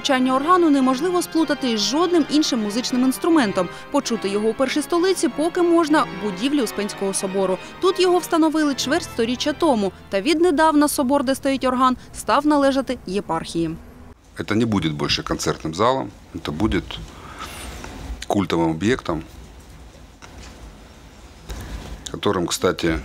звучання органу неможливо сплутати із жодним іншим музичним інструментом. Почути його у першій столиці поки можна в будівлі Успенського собору. Тут його встановили чверть сторіччя тому. Та віднедавна собор, де стоїть орган, став належати єпархії. Это не будет больше концертным залом, это будет культовым объектом, которым, кстати,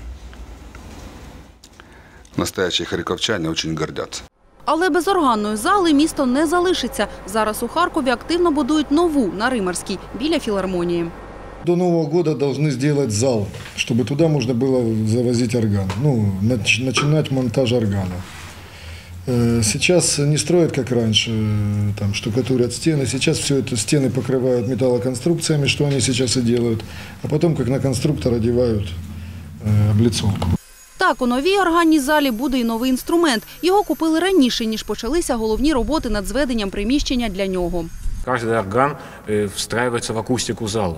настоящие харьковчане очень гордятся. Але без органної зали місто не залишиться. Зараз у Харкові активно будують нову на Римарській біля філармонії. До Нового года должны сделать зал, чтобы туда можно было завозить орган. Ну, нач- начинать монтаж органа. Э, Сейчас не строят, как раньше, э, там штукатурят стены. Сейчас все это стены покрывают металлоконструкциями, что они сейчас и делают. А потом, как на конструктор, одевают э, облицовку. Так, у новій органній залі буде і новий інструмент. Його купили раніше, ніж почалися головні роботи над зведенням приміщення для нього. Каждый орган э, встраивается в акустику зала.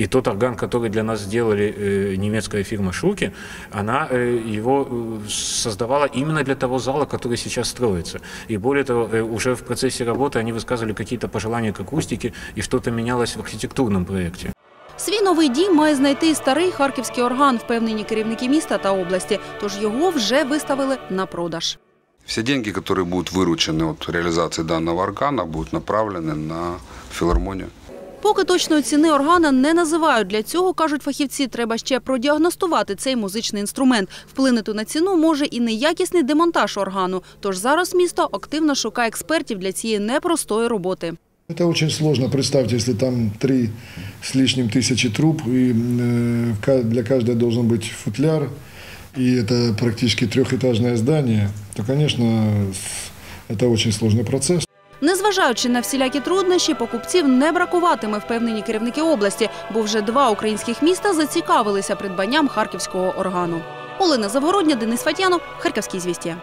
И тот орган, который для нас сделали э, немецкая фирма Шуки, она э, его э, создавала именно для того зала, который сейчас строится. И более того, э, уже в процессе работы они высказывали какие-то пожелания к акустике, и что-то менялось в архитектурном проекте. Свій новий дім має знайти і старий харківський орган, впевнені керівники міста та області. Тож його вже виставили на продаж. Все деньги, которые будут выручены от реализации данного органа, будут направлены на филармонию. Поки точної ціни органа не називають. Для цього, кажуть фахівці, треба ще продіагностувати цей музичний інструмент. Вплинути на ціну може і неякісний демонтаж органу. Тож зараз місто активно шукає експертів для цієї непростої роботи. Это очень сложно. Представьте, если там три с лишним тысячи труб, и э, ка- для каждой должен быть футляр, и это практически трехэтажное здание, то, конечно, с- это очень сложный процесс. Незважаючи на всілякі труднощі, покупців не бракуватиме, впевнені керівники області, бо вже два українських міста зацікавилися придбанням харківського органу. Олена Завгородня, Денис Фатянов, Харківські звістя.